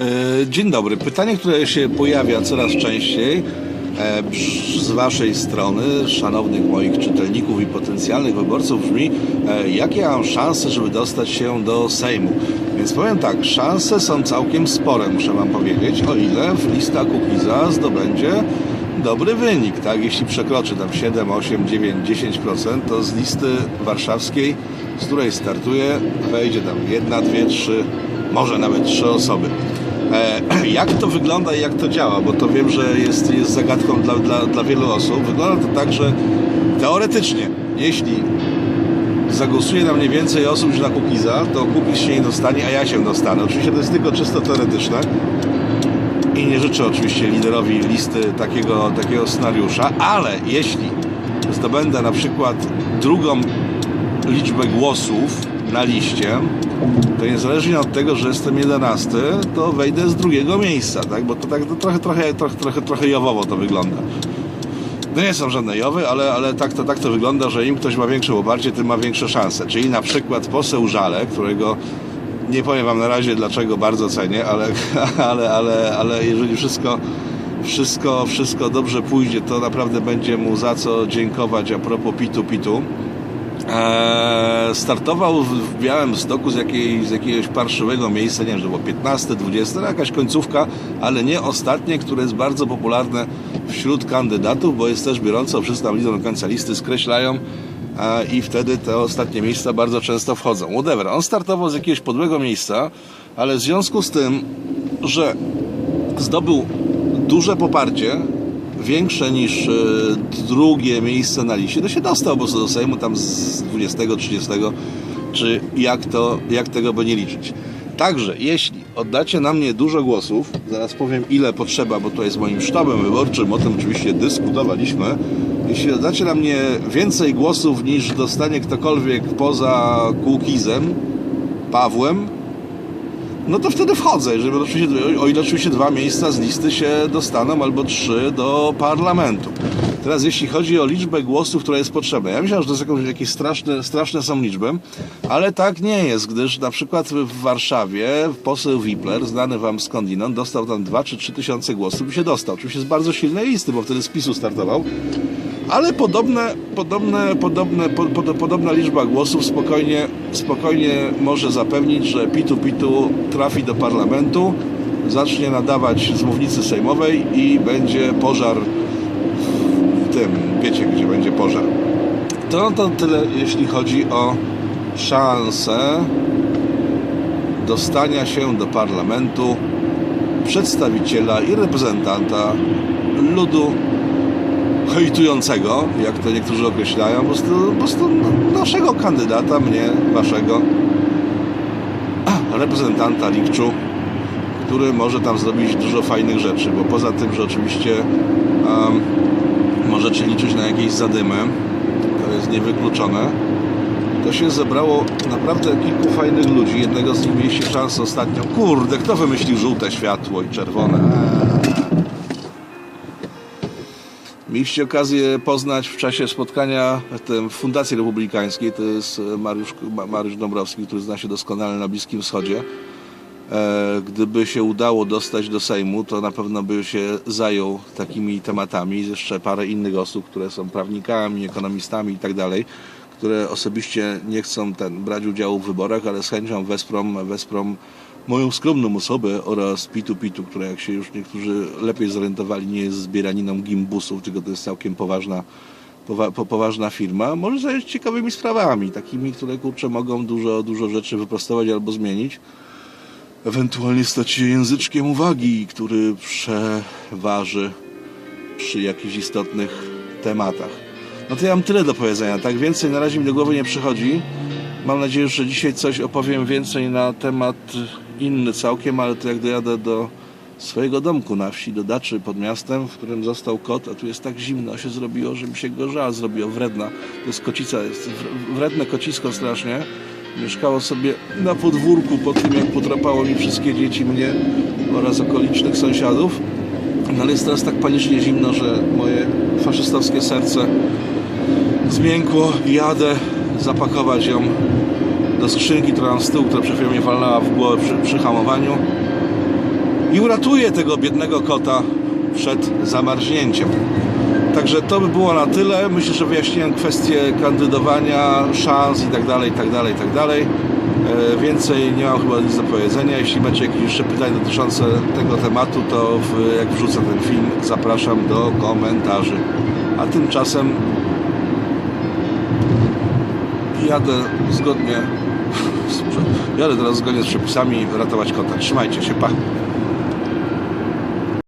E, Dzień dobry. Pytanie, które się pojawia coraz częściej e, z Waszej strony, szanownych moich czytelników i potencjalnych wyborców, brzmi, e, jakie mam szanse, żeby dostać się do Sejmu. Więc powiem tak, szanse są całkiem spore, muszę Wam powiedzieć, o ile lista Kukiza zdobędzie dobry wynik, tak? Jeśli przekroczy tam 7, 8, 9, 10%, to z listy warszawskiej, z której startuje, wejdzie tam jedna, dwie, trzy, może nawet trzy osoby. E, jak to wygląda i jak to działa? Bo to wiem, że jest, jest zagadką dla, dla, dla wielu osób. Wygląda to tak, że teoretycznie, jeśli zagłosuje na mnie więcej osób niż na Kukiza, to Kukiz się nie dostanie, a ja się dostanę. Oczywiście to jest tylko czysto teoretyczne i nie życzę oczywiście liderowi listy takiego, takiego scenariusza, ale jeśli zdobędę na przykład drugą liczbę głosów na liście, to niezależnie od tego, że jestem jedenasty, to wejdę z drugiego miejsca, tak? Bo to tak to trochę, trochę, trochę, trochę, trochę jowowo to wygląda. No nie są żadne jowy, ale, ale tak, to, tak to wygląda, że im ktoś ma większe poparcie, tym ma większe szanse. Czyli na przykład poseł Żale, którego nie powiem wam na razie dlaczego bardzo cenię, ale, ale, ale, ale jeżeli wszystko, wszystko, wszystko dobrze pójdzie, to naprawdę będzie mu za co dziękować a propos pitu pitu. Eee, startował w, Białym Stoku z, z jakiegoś parszywego miejsca, nie wiem, że było 15, 20, no jakaś końcówka, ale nie ostatnie, które jest bardzo popularne wśród kandydatów, bo jest też biorąco, wszyscy tam idą do końca listy, skreślają a, i wtedy te ostatnie miejsca bardzo często wchodzą. Whatever. On startował z jakiegoś podłego miejsca, ale w związku z tym, że zdobył duże poparcie, większe niż e, drugie miejsce na liście, to się dostał po prostu do Sejmu tam z 20, 30, czy jak, to, jak tego by nie liczyć. Także, jeśli oddacie na mnie dużo głosów, zaraz powiem ile potrzeba, bo to jest moim sztabem wyborczym, o tym oczywiście dyskutowaliśmy. Jeśli oddacie na mnie więcej głosów niż dostanie ktokolwiek poza Kukizem, Pawłem, no to wtedy wchodzę, żeby oczywiście, o ile oczywiście dwa miejsca z listy się dostaną, albo trzy do parlamentu. Teraz jeśli chodzi o liczbę głosów, która jest potrzebna, ja myślałem, że to jest jakieś, jakieś straszne, straszne są liczby, ale tak nie jest, gdyż na przykład w Warszawie poseł Wipler, znany wam skądinąd, dostał tam 2 czy 3 tysiące głosów i się dostał. Oczywiście z bardzo silnej listy, bo wtedy z PiSu startował. Ale podobne, podobne, podobne, po, po, podobna liczba głosów spokojnie, spokojnie może zapewnić, że Pitu Pitu trafi do parlamentu, zacznie nadawać z mównicy sejmowej i będzie pożar w tym, wiecie gdzie będzie pożar. To, to tyle jeśli chodzi o szansę dostania się do parlamentu przedstawiciela i reprezentanta ludu hejtującego, jak to niektórzy określają, po prostu, po prostu naszego kandydata, mnie, waszego reprezentanta Likczu, który może tam zrobić dużo fajnych rzeczy, bo poza tym, że oczywiście um, możecie liczyć na jakieś zadymy, to jest niewykluczone, to się zebrało naprawdę kilku fajnych ludzi. Jednego z nich mieliście szansę ostatnio. Kurde, kto wymyślił żółte światło i czerwone? Eee. Mieliście okazję poznać w czasie spotkania w Fundacji Republikańskiej, to jest e, Mariusz, Ma- Mariusz Dąbrowski, który zna się doskonale na Bliskim Wschodzie. E, Gdyby się udało dostać do Sejmu, to na pewno by się zajął takimi tematami. Jeszcze parę innych osób, które są prawnikami, ekonomistami i tak które osobiście nie chcą ten, brać udziału w wyborach, ale z chęcią wesprą, wesprą moją skromną osobę oraz Pitu Pitu, która jak się już niektórzy lepiej zorientowali, nie jest zbieraniną gimbusów, tylko to jest całkiem poważna, powa, po, poważna firma, może zająć się ciekawymi sprawami, takimi, które kurczę mogą dużo, dużo rzeczy wyprostować albo zmienić. Ewentualnie stać się języczkiem uwagi, który przeważy przy jakichś istotnych tematach. No to ja mam tyle do powiedzenia, tak więcej na razie mi do głowy nie przychodzi. Mam nadzieję, że dzisiaj coś opowiem więcej na temat inny całkiem, ale to jak dojadę do swojego domku na wsi, do daczy pod miastem, w którym został kot, a tu jest tak zimno się zrobiło, że mi się go żal zrobiło, wredna. To jest kocica, jest wr- wredne kocisko strasznie. Mieszkało sobie na podwórku po tym, jak potrapało mi wszystkie dzieci, mnie oraz okolicznych sąsiadów. No ale jest teraz tak panicznie zimno, że moje faszystowskie serce zmiękło jadę zapakować ją do skrzynki, która mam z tyłu, która przed chwilą mnie walnęła w głowę przy, przy hamowaniu i uratuje tego biednego kota przed zamarznięciem. Także to by było na tyle. Myślę, że wyjaśniłem kwestie kandydowania, szans i tak dalej, tak tak. E, Więcej nie mam chyba nic do powiedzenia. Jeśli macie jakieś jeszcze pytania dotyczące tego tematu, to w, jak wrzucę ten film, zapraszam do komentarzy. A tymczasem jadę zgodnie jadę teraz zgodnie z przepisami ratować kota. Trzymajcie się, pa!